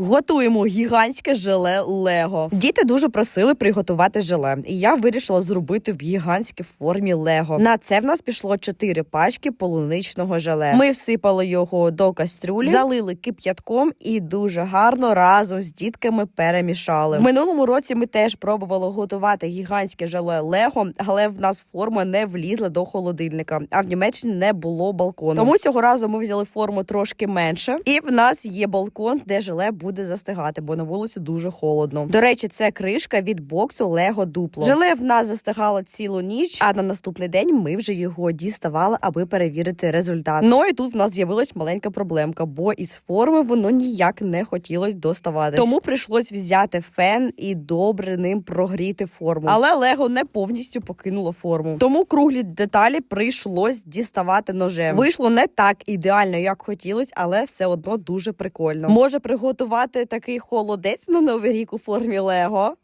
Готуємо гігантське желе Лего. Діти дуже просили приготувати желе, і я вирішила зробити в гігантській формі Лего. На це в нас пішло 4 пачки полуничного желе. Ми всипали його до кастрюлі, залили кип'ятком і дуже гарно разом з дітками перемішали. В минулому році ми теж пробували готувати гігантське желе Лего, але в нас форма не влізла до холодильника. А в Німеччині не було балкону. Тому цього разу ми взяли форму трошки менше, і в нас є балкон, де желе буде застигати, бо на вулиці дуже холодно. До речі, це кришка від боксу Лего Дупло. Желе в нас застигало цілу ніч, а на наступний день ми вже його діставали, аби перевірити результат. Ну і тут в нас з'явилась маленька проблемка, бо із форми воно ніяк не хотілось доставати. Тому прийшлось взяти фен і добре ним прогріти форму. Але Лего не повністю покинуло форму. Тому круглі деталі прийшлось діставати ножем. Вийшло не так ідеально, як хотілось, але все одно дуже прикольно. Може приготувати такий холодець на новий рік у формі Лего.